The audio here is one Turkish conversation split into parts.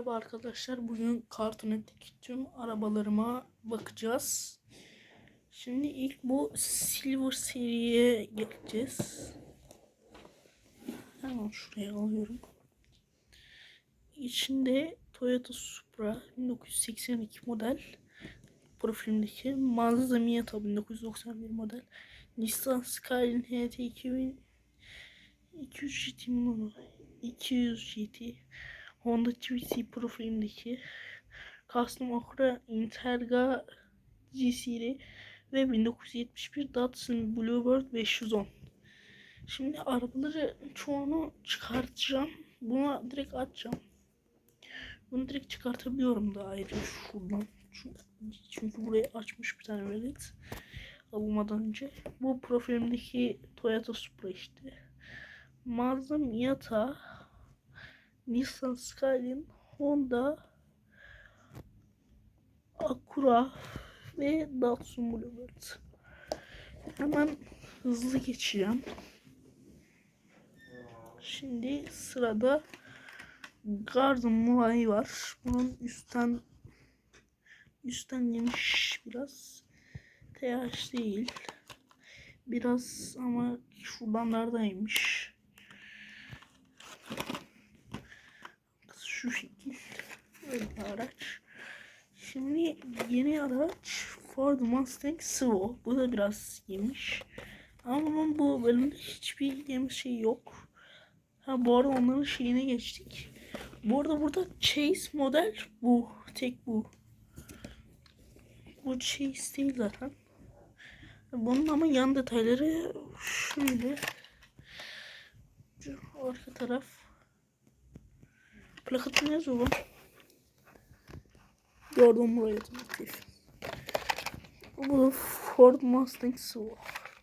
Merhaba arkadaşlar. Bugün kartonetteki tüm arabalarıma bakacağız. Şimdi ilk bu Silver seriye geçeceğiz. Hemen şuraya alıyorum. İçinde Toyota Supra 1982 model profilimdeki Mazda Miata 1991 model Nissan Skyline HT 2000 200 GT mi 200 GT Honda CVT profilimdeki Custom Acura Integra G-Series ve 1971 Datsun Bluebird 510. Şimdi arabaları çoğunu çıkartacağım. Buna direkt açacağım. Bunu direkt çıkartabiliyorum da ayrıca şuradan. Çünkü, çünkü burayı açmış bir tane velet alınmadan önce. Bu profilimdeki Toyota Supra işte. Mazda Miata Nissan Skyline, Honda, Acura ve Datsun Bluebird. Hemen hızlı geçeceğim. Şimdi sırada Garden Muay var. Bunun üstten üstten geniş biraz. TH değil. Biraz ama şuradan neredeymiş. Şu şekil böyle bir araç. Şimdi yeni araç Ford Mustang Savo. Bu da biraz yemiş. Ama bunun bu bölümde hiçbir yemiş şey yok. Ha bu arada onların şeyine geçtik. Bu arada burada Chase model bu. Tek bu. Bu Chase değil zaten. Bunun ama yan detayları şöyle. Arka taraf Plakatı ne lan? Gördüm burayı otomotiv. Bu Ford Mustang Savo.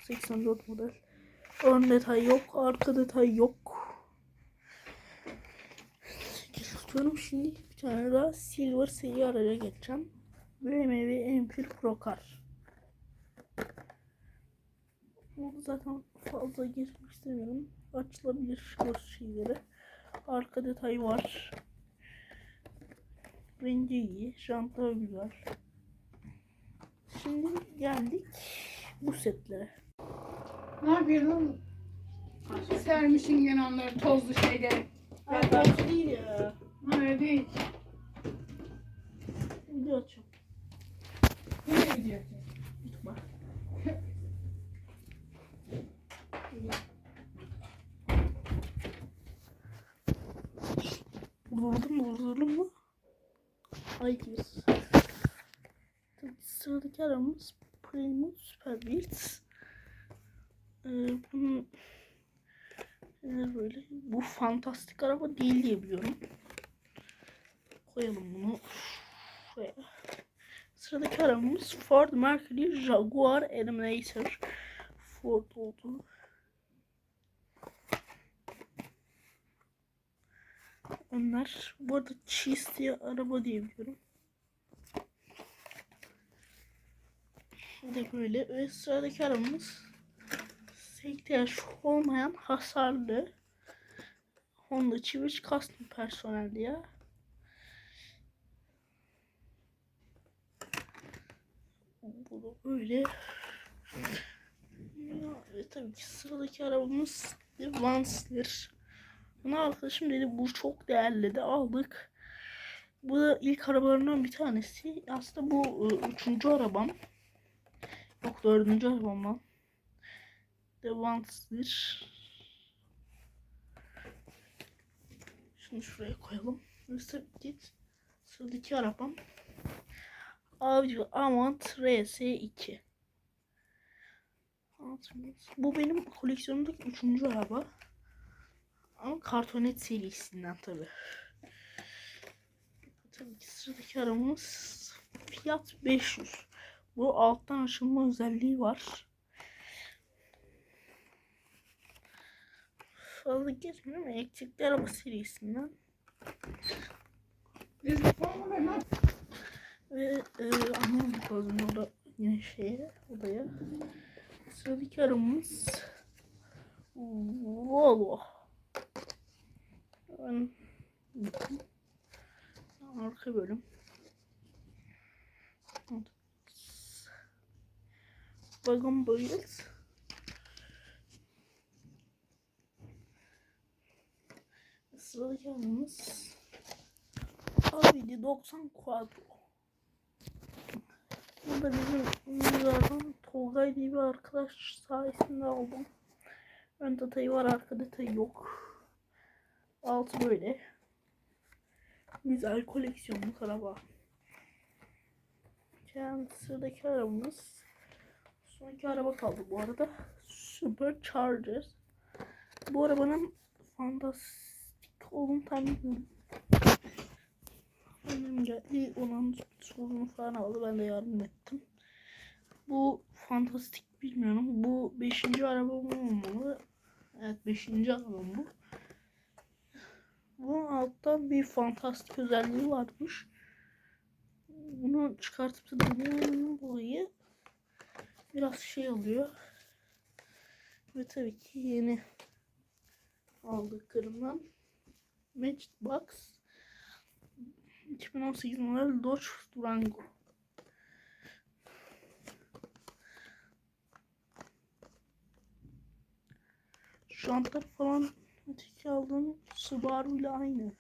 84 model. Ön detay yok. Arka detay yok. Tutuyorum şimdi bir tane daha Silver seri araca geçeceğim. BMW M1 Pro Car. Zaten fazla girmek istemiyorum. Açılabilir şeyleri. Arka detay var. Rengi iyi. Jantlar güzel. Şimdi geldik bu setlere. Ne yapıyorsun? Sermişin gene onları tozlu şeyleri. Arkadaş değil ya. Öyle değil. Tabii sıradaki aramız Premium Super Beats. Ee, bunun neler böyle bu fantastik araba değil diye biliyorum. Koyalım bunu şuraya. Sıradaki arabamız Ford Mercury Jaguar Eliminator. Ford oldu. Onlar bu arada Cheese diye araba diye biliyorum. Bu böyle ve sıradaki arabamız ihtiyaç olmayan hasarlı Honda Civic Custom personel ya. Bu da böyle. Ve tabii ki sıradaki arabamız Vans'tir. Buna arkadaşım dedi bu çok değerli de aldık. Bu da ilk arabalarından bir tanesi. Aslında bu ıı, üçüncü arabam. Yok dördüncü arabam lan. Devans'tir. Şunu şuraya koyalım. Git. Sıradaki arabam. Audi Avant RS2. Bu benim koleksiyonumdaki üçüncü araba. Ama kartonet serisinden tabi. Tabii ki sıradaki arabamız fiyat 500. Bu alttan açılma özelliği var. Fazla geçmiyorum elektrikli araba serisinden. Ve e, anlamadık lazım orada yine şeye odaya. Sıradaki arabamız Volvo. Ben- arka bölüm. Wagon Wheels. Sıradaki arabamız Audi 90 Quattro. Bu da bizim zaten Tolgay diye bir arkadaş sayesinde aldım. Ön detayı var arka detayı yok. Altı böyle. Güzel koleksiyonluk araba. Yani sıradaki arabamız sonraki araba kaldı bu arada. Supercharger. Bu arabanın fantastik olduğunu tahmin ediyorum. Annem geldi onun sorunu falan aldı ben de yardım ettim. Bu fantastik bilmiyorum. Bu 5. arabam olmalı. Evet 5. arabam bu. Bunun alttan bir fantastik özelliği varmış. Bunu çıkartıp da denemenin dolayı biraz şey oluyor. Ve tabii ki yeni aldıklarımdan Matchbox 2018 model Dodge Durango. Şu falan öteki aldığım Subaru ile aynı.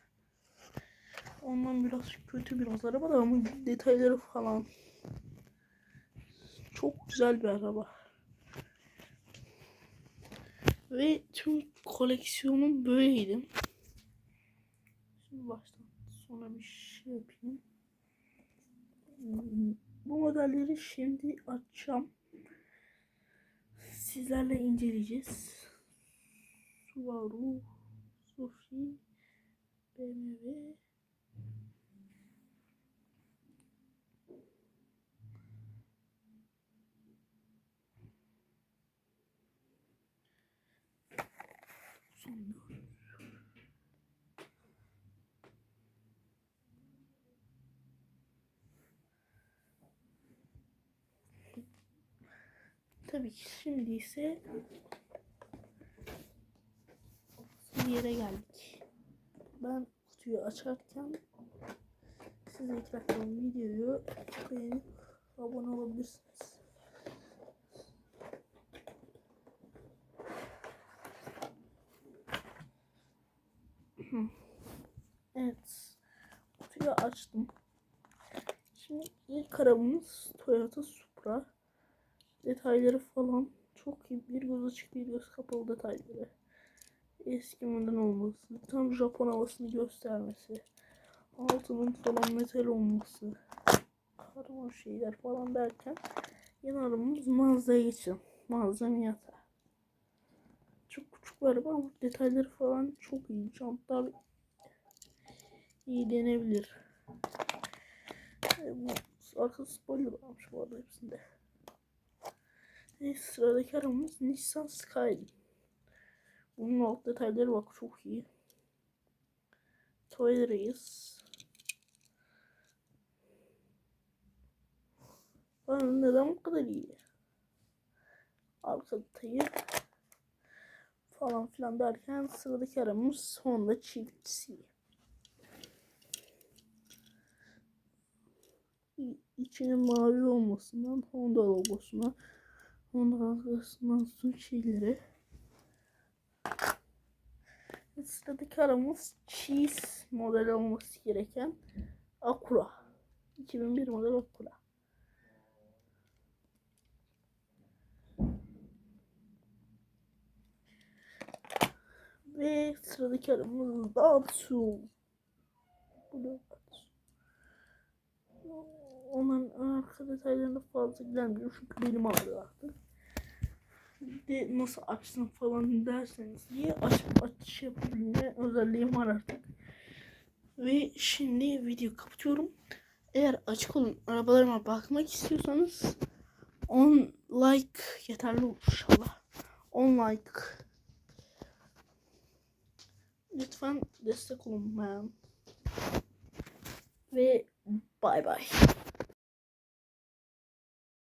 Ondan biraz kötü biraz araba da ama detayları falan çok güzel bir araba. Ve tüm koleksiyonum böyleydi. Şimdi baştan sona bir şey yapayım. Bu modelleri şimdi açacağım. Sizlerle inceleyeceğiz. Subaru, Sofi, BMW. Tabii ki şimdi ise bir yere geldik. Ben kutuyu açarken siz ekrandan videoyu beğenip abone olabilirsiniz. Evet. Kutuyu açtım. Şimdi ilk arabamız Toyota Supra. Detayları falan çok iyi. Bir göz açık bir göz kapalı detayları. Eski model olması. Tam Japon havasını göstermesi. Altının falan metal olması. Karma şeyler falan derken yeni arabamız Mazda'ya geçelim. Mazda Miata. Çok küçük bir araba ama detayları falan çok iyi. Jantlar iyi denebilir. Bu arka spoiler varmış bu arada hepsinde. Ve sıradaki arabamız Nissan Skyline. Bunun alt detayları bak çok iyi. Toy Reis. Lan neden bu kadar iyi? Arka detayı falan filan derken sıradaki arabamız Honda Civic içinin mavi olmasından Honda logosuna Honda arkasından su şeyleri sıradaki aramız Cheese model olması gereken Acura. 2001 model Acura. Ve sıradaki aramız Datsun. Bu da Datsun. Onların arka detaylarına fazla ilgilenmiyorum çünkü benim ağrıyor artık. De nasıl açsın falan derseniz diye aç, açış yapabilme özelliğim var artık. Ve şimdi video kapatıyorum. Eğer açık olun arabalarıma bakmak istiyorsanız 10 like yeterli olur inşallah. 10 like. Lütfen destek olun ben. Ve bay bay.